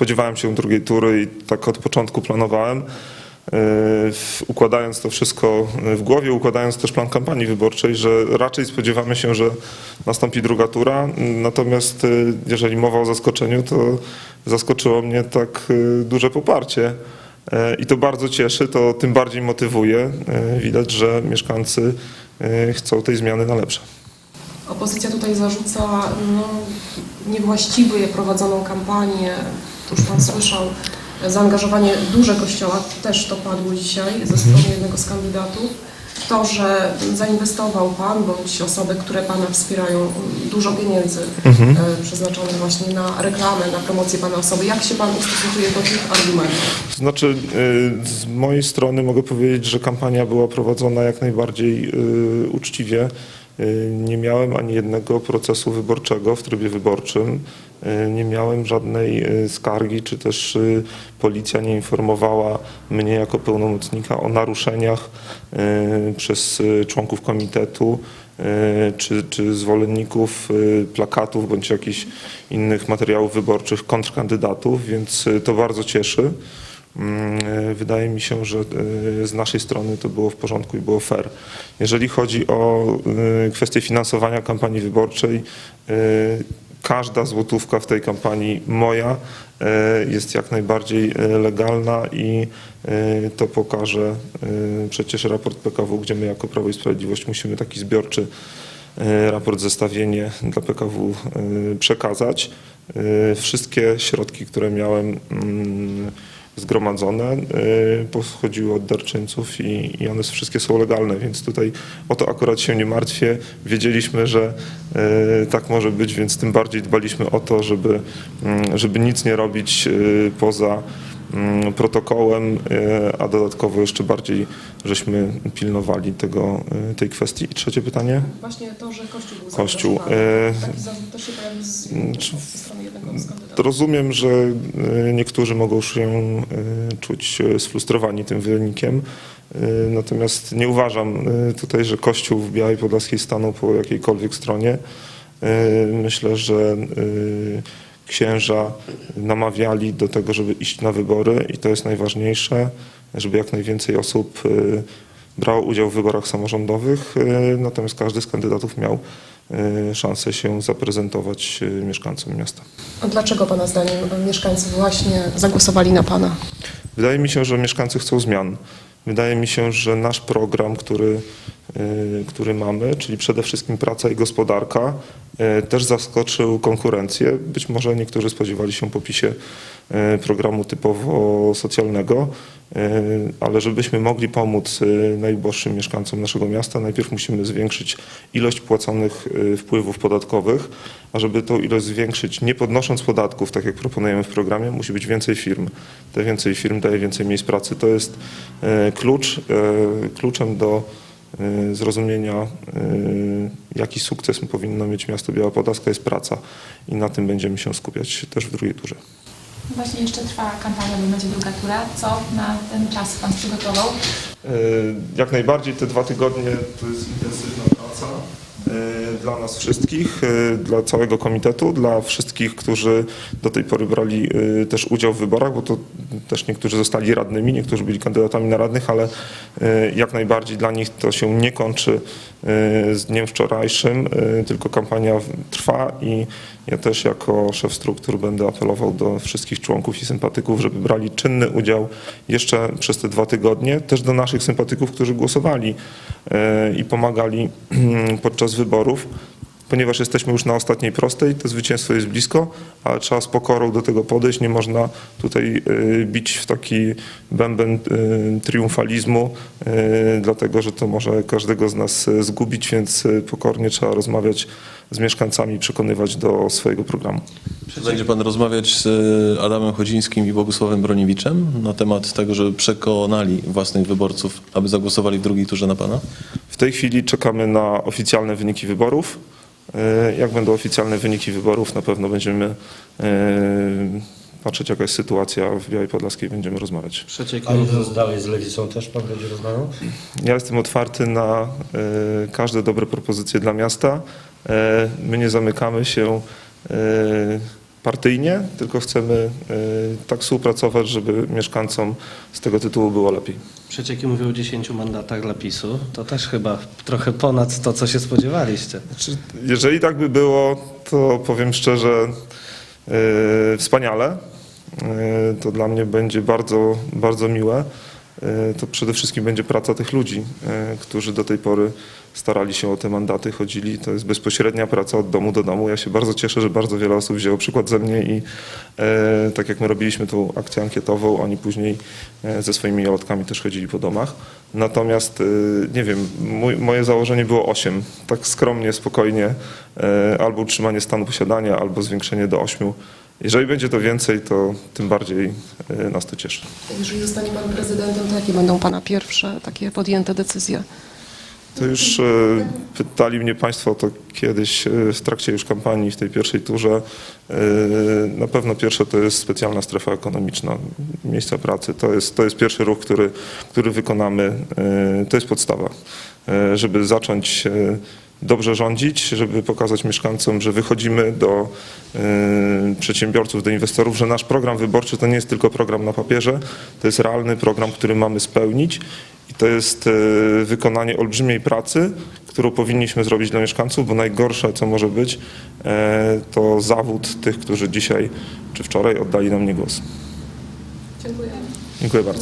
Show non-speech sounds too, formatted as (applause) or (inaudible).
spodziewałem się drugiej tury i tak od początku planowałem. w- Układając to wszystko w głowie, układając też plan kampanii wyborczej, że raczej spodziewamy się, że nastąpi druga tura. Natomiast e, jeżeli mowa o zaskoczeniu, to zaskoczyło mnie tak duże poparcie. I to bardzo cieszy, to tym bardziej motywuje. Widać, że mieszkańcy chcą tej zmiany na lepsze. Opozycja tutaj zarzuca no, niewłaściwie prowadzoną kampanię, już Pan słyszał, zaangażowanie duże Kościoła, też to padło dzisiaj ze strony jednego z kandydatów. To, że zainwestował Pan bądź osoby, które Pana wspierają, dużo pieniędzy e, przeznaczonych właśnie na reklamę, na promocję Pana osoby. Jak się Pan ustosunkuje do tych argumentów? Znaczy, y, z mojej strony mogę powiedzieć, że kampania była prowadzona jak najbardziej y, uczciwie. Nie miałem ani jednego procesu wyborczego w trybie wyborczym. Y, Nie miałem żadnej y, skargi, czy też y, policja nie informowała mnie jako pełnomocnika o naruszeniach przez członków komitetu czy, czy zwolenników plakatów bądź jakichś innych materiałów wyborczych kontrkandydatów, więc to bardzo cieszy. Mm, e, Wydaje mi się, że e, z naszej strony to było w porządku i było fair. Jeżeli chodzi o e, kwestię finansowania kampanii wyborczej, e, każda złotówka w tej kampanii moja e, jest jak najbardziej e, legalna i e, to pokaże przecież raport PKW, gdzie my jako Prawo i Sprawiedliwość musimy taki zbiorczy raport zestawienie dla PKW przekazać. Wszystkie środki, które miałem mm, zgromadzone, y, pochodziły od darczyńców i, one wszystkie są legalne, więc tutaj o to akurat się nie martwię. Wiedzieliśmy, że y, tak może być, więc tym bardziej dbaliśmy o to, żeby, mm, żeby nic nie robić y, poza protokołem, y, a dodatkowo jeszcze bardziej żeśmy pilnowali tego, y, tej kwestii. I trzecie pytanie? Właśnie to, że Kościół był Kościół, e, Taki zarzut też się pojawił z, ze strony jednego z kandydatów. Rozumiem, że y, niektórzy mogą się czuć sfrustrowani tym wynikiem. Natomiast nie uważam tutaj, że Kościół w Białej Podlaskiej stanął po jakiejkolwiek stronie. Myślę, że księża namawiali do tego, żeby iść na wybory i to jest najważniejsze, żeby jak najwięcej osób y, brało udział w wyborach samorządowych, y, natomiast każdy z kandydatów miał y, szansę się zaprezentować mieszkańcom miasta. A dlaczego Pana zdaniem mieszkańcy właśnie zagłosowali na Pana? Wydaje mi się, że mieszkańcy chcą zmian. Wydaje mi się, że nasz program, który, który mamy, czyli przede wszystkim praca i gospodarka, też zaskoczył konkurencję. Być może niektórzy spodziewali się po PiSie y, programu typowo socjalnego, y, ale żebyśmy mogli pomóc najuboższym mieszkańcom naszego miasta, najpierw musimy zwiększyć ilość płaconych wpływów podatkowych, a żeby tą ilość zwiększyć, nie podnosząc podatków, tak jak proponujemy w programie, musi być więcej firm. Te więcej firm daje więcej miejsc pracy. To jest e, klucz, e, kluczem do e, zrozumienia, e, jaki sukces powinno mieć miasto Biała Podlaska, jest praca i na tym będziemy się skupiać też w drugiej turze. Właśnie jeszcze trwa kampania, bo będzie druga tura. Co na ten czas Pan przygotował? E, Jak najbardziej te dwa tygodnie to jest intensywna praca dla nas wszystkich, e, dla całego komitetu, dla wszystkich, którzy do tej pory brali e, też udział w wyborach, bo to też niektórzy zostali radnymi, niektórzy byli kandydatami na radnych, ale e, jak najbardziej dla nich to się nie kończy e, z dniem wczorajszym, e, tylko kampania trwa i ja też jako szef struktur będę apelował do wszystkich członków i sympatyków, żeby brali czynny udział jeszcze przez te dwa tygodnie, też do naszych sympatyków, którzy głosowali e, i pomagali (clears throat) podczas wyborów. Ponieważ jesteśmy już na ostatniej prostej, to zwycięstwo jest blisko, ale trzeba z pokorą do tego podejść. Nie można tutaj e, bić w taki bęben e, triumfalizmu, e, dlatego że to może każdego z nas zgubić, więc pokornie trzeba rozmawiać z mieszkańcami, przekonywać do swojego programu. Będzie Pan rozmawiać z Adamem Chodzińskim i Bogusławem Broniewiczem na temat tego, żeby przekonali własnych wyborców, aby zagłosowali w drugiej turze na Pana? W tej chwili czekamy na oficjalne wyniki wyborów. E, Jak będą oficjalne wyniki wyborów, na pewno będziemy e, patrzeć, jaka jest sytuacja w Białej Podlaskiej, będziemy rozmawiać. Idąc dalej z lewicą też pan będzie rozmawiał? Ja jestem otwarty na e, każde dobre propozycje dla miasta. My nie zamykamy się partyjnie, tylko chcemy y, tak współpracować, żeby mieszkańcom z tego tytułu było lepiej. Przecieki mówią o 10 mandatach dla PiSu. To też chyba trochę ponad to, co się spodziewaliście. Znaczy, jeżeli tak by było, to powiem szczerze, yy, wspaniale. Yy, to dla mnie będzie bardzo, bardzo miłe. Yy, to przede wszystkim będzie praca tych ludzi, yy, którzy do tej pory starali się o te mandaty, chodzili. To jest bezpośrednia praca od domu do domu. Ja się bardzo cieszę, że bardzo wiele osób wzięło przykład ze mnie i e, tak jak my robiliśmy tą akcję ankietową, oni później e, ze swoimi lotkami też chodzili po domach. Natomiast, e, nie wiem, mój, moje założenie było 8. Tak skromnie, spokojnie, e, albo utrzymanie stanu posiadania, albo zwiększenie do 8. Jeżeli będzie to więcej, to tym bardziej e, nas to cieszy. Jeżeli zostanie Pan prezydentem, to jakie będą Pana pierwsze takie podjęte decyzje? To już e, pytali mnie Państwo o to kiedyś e, w trakcie już kampanii w tej pierwszej turze. Na pewno pierwsze to jest specjalna strefa ekonomiczna, miejsca pracy. To jest, to jest pierwszy ruch, który, który wykonamy. To jest podstawa, żeby zacząć dobrze rządzić, żeby pokazać mieszkańcom, że wychodzimy do e, przedsiębiorców, do inwestorów, że nasz program wyborczy to nie jest tylko program na papierze, to jest realny program, który mamy spełnić i to jest e, wykonanie olbrzymiej pracy, którą powinniśmy zrobić dla mieszkańców, bo najgorsze, co może być, e, to zawód tych, którzy dzisiaj czy wczoraj oddali nam nie głos. Dziękuję. Dziękuję bardzo.